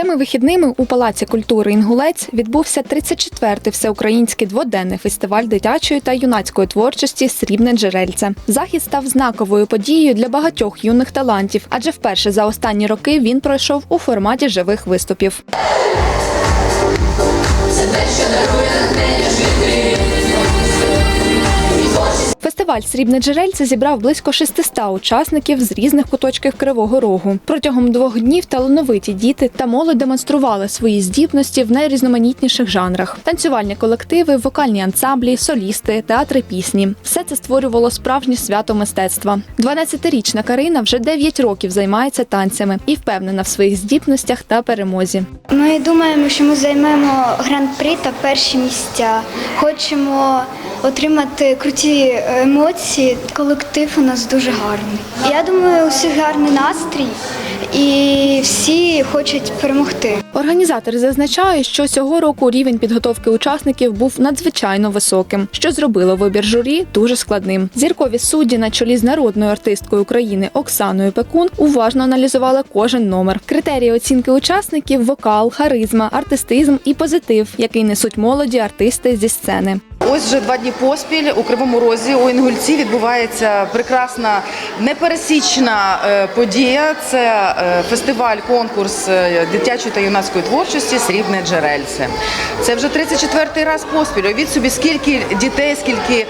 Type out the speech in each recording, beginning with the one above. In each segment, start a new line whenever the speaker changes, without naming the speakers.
Цими вихідними у Палаці культури Інгулець відбувся 34-й всеукраїнський дводенний фестиваль дитячої та юнацької творчості Срібне джерельце. Захід став знаковою подією для багатьох юних талантів, адже вперше за останні роки він пройшов у форматі живих виступів. Фестиваль Срібне джерельце зібрав близько 600 учасників з різних куточків Кривого Рогу. Протягом двох днів талановиті діти та молодь демонстрували свої здібності в найрізноманітніших жанрах: танцювальні колективи, вокальні ансамблі, солісти, театри пісні. Все це створювало справжнє свято мистецтва. 12-річна Карина вже 9 років займається танцями і впевнена в своїх здібностях та перемозі.
Ми думаємо, що ми займемо гран-прі та перші місця. Хочемо отримати круті емоції. Колектив у нас дуже гарний. Я думаю, у всіх гарний настрій і всі хочуть перемогти.
Організатори зазначають, що цього року рівень підготовки учасників був надзвичайно високим, що зробило вибір журі дуже складним. Зіркові судді на чолі з народною артисткою України Оксаною Пекун уважно аналізували кожен номер. Критерії оцінки учасників вокал, харизма, артистизм і позитив, який несуть молоді артисти зі сцени.
Ось вже два дні поспіль у Кривому Розі у Інгульці відбувається прекрасна непересічна е, подія. Це е, фестиваль, конкурс е, дитячої та юнацької творчості Срібне джерельце. Це вже 34-й раз поспіль. Уявіть собі, скільки дітей, скільки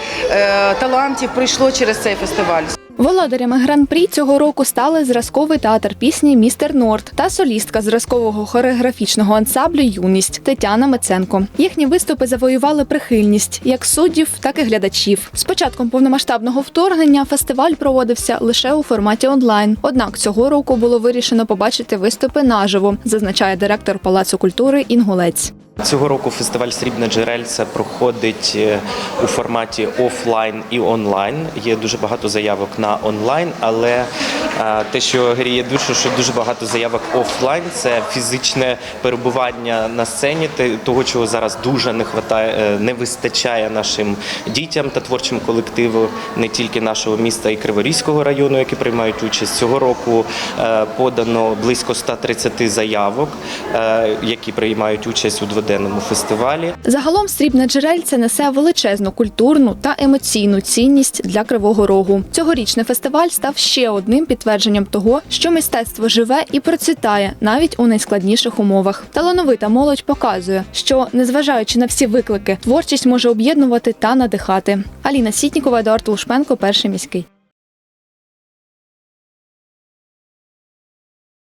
талантів прийшло через цей фестиваль.
Володарями гран-прі цього року стали зразковий театр пісні Містер Норд та солістка зразкового хореографічного ансамблю Юність Тетяна Меценко. Їхні виступи завоювали прихильність як суддів, так і глядачів. З початком повномасштабного вторгнення фестиваль проводився лише у форматі онлайн. Однак цього року було вирішено побачити виступи наживо, зазначає директор Палацу культури Інгулець.
Цього року фестиваль Срібне джерельце проходить е, у форматі офлайн і онлайн. Є дуже багато заявок на онлайн, але е, те, що гріє душу, що дуже багато заявок офлайн, це фізичне перебування на сцені, того, чого зараз дуже не хватає, е, не вистачає нашим дітям та творчим колективу не тільки нашого міста і Криворізького району, які приймають участь. Цього року подано близько 130 заявок, які приймають участь у дводенному фестивалі.
Загалом срібне джерельце несе величезну культурну та емоційну цінність для Кривого Рогу. Цьогорічний фестиваль став ще одним підтвердженням того, що мистецтво живе і процвітає навіть у найскладніших умовах. Талановита молодь показує, що незважаючи на всі виклики, творчість може об'єднувати та надихати. Аліна Сітнікова, Едуард Лушпенко, перший міський.